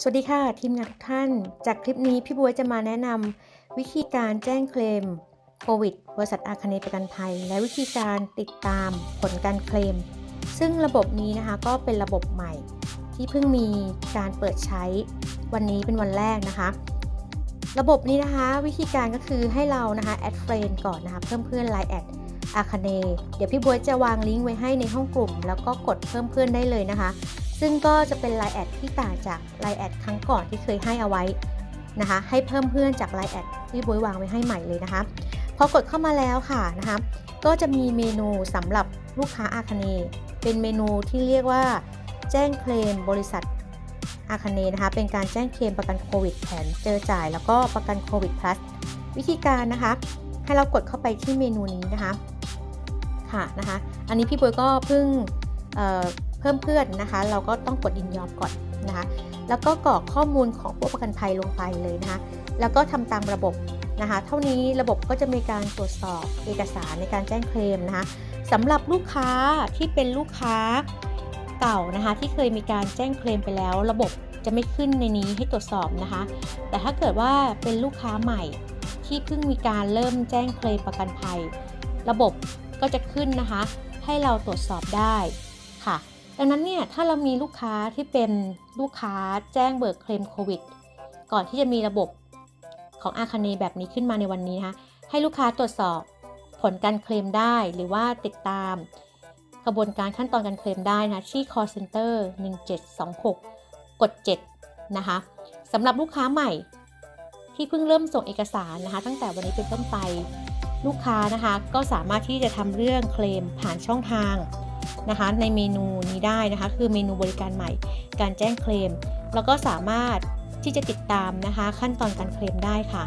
สวัสดีค่ะ ทีมงานทุกท่าน จากคลิปนี้พี่บัวจะมาแนะนำวิธีการแจ้งเคลมโควิด บริษัทอาคเนประกันภัย และวิธีการติดตามผลการเคลม ซึ่งระบบนี้นะคะก็เป็นระบบใหม่ ที่เพิ่งมีการเปิดใช้วันนี้เป็นวันแรกนะคะ ระบบนี้นะคะ วิธีการก็คือให้เรานะคะแอดเฟรนก่อนนะคะเพิ่มเพื่อน Line แอด อาคเนเดี๋ยวพี่บัวยจะวางลิงก์ไว้ให้ในห้องกลุ่ม แล้วก็กดเพิ่มเพื่อนได้เลยนะคะ ซึ่งก็จะเป็น Line แอดที่ต่างจาก Line แอดครั้งก่อนที่เคยให้เอาไว้นะคะ ให้เพิ่มเพื่อนจาก Line แอดที่บวยวางไว้ให้ใหม่เลยนะคะ พอกดเข้ามาแล้วค่ะนะคะ ก็จะมีเมนูสำหรับลูกค้าอาคเนเป็นเมนูที่เรียกว่า แจ้งเคลมบริษัทอาคเนนะคะ เป็นการแจ้งเคลมประกันโควิดแผนเจอจ่าย แล้วก็ประกันโควิด plus วิธีการนะคะ ให้เรากดเข้าไปที่เมนูนี้นะคะ ค่ะนะคะ อันนี้พี่บวยก็เพิ่งเเพิ่มเพื่อนนะคะ เราก็ต้องกดยินยอมก่อนนะคะ แล้วก็กรอกข้อมูลของผู้ประกันภัยลงไปเลยนะคะ แล้วก็ทำตามระบบนะคะ เท่านี้ระบบก็จะมีการตรวจสอบเอกสารในการแจ้งเคลมนะคะสำหรับลูกค้าที่เป็นลูกค้าเก่านะคะ ที่เคยมีการแจ้งเคลมไปแล้ว ระบบจะไม่ขึ้นในนี้ให้ตรวจสอบนะคะ แต่ถ้าเกิดว่าเป็นลูกค้าใหม่ที่เพิ่งมีการเริ่มแจ้งเคลมประกันภัย ระบบก็จะขึ้นนะคะ ให้เราตรวจสอบได้ค่ะ ดังนั้นเนี่ยถ้าเรามีลูกค้าที่เป็นลูกค้าแจ้งเบิกเคลมโควิด ก่อนที่จะมีระบบของอาคาเนแบบนี้ขึ้นมาในวันนี้นะคะให้ลูกค้าตรวจสอบผลการเคลมได้หรือว่าติดตามกระบวนการขั้นตอนการเคลมได้นะคะที่ call center 1726 กด 7 นะคะสำหรับลูกค้าใหม่ที่เพิ่งเริ่มส่งเอกสารนะคะ ตั้งแต่วันนี้เป็นต้นไป ลูกค้านะคะก็สามารถที่จะทำเรื่องเคลมผ่านช่องทางนะคะ ในเมนูนี้ได้นะคะ คือเมนูบริการใหม่ การแจ้งเคลม แล้วก็สามารถที่จะติดตามนะคะ ขั้นตอนการเคลมได้ค่ะ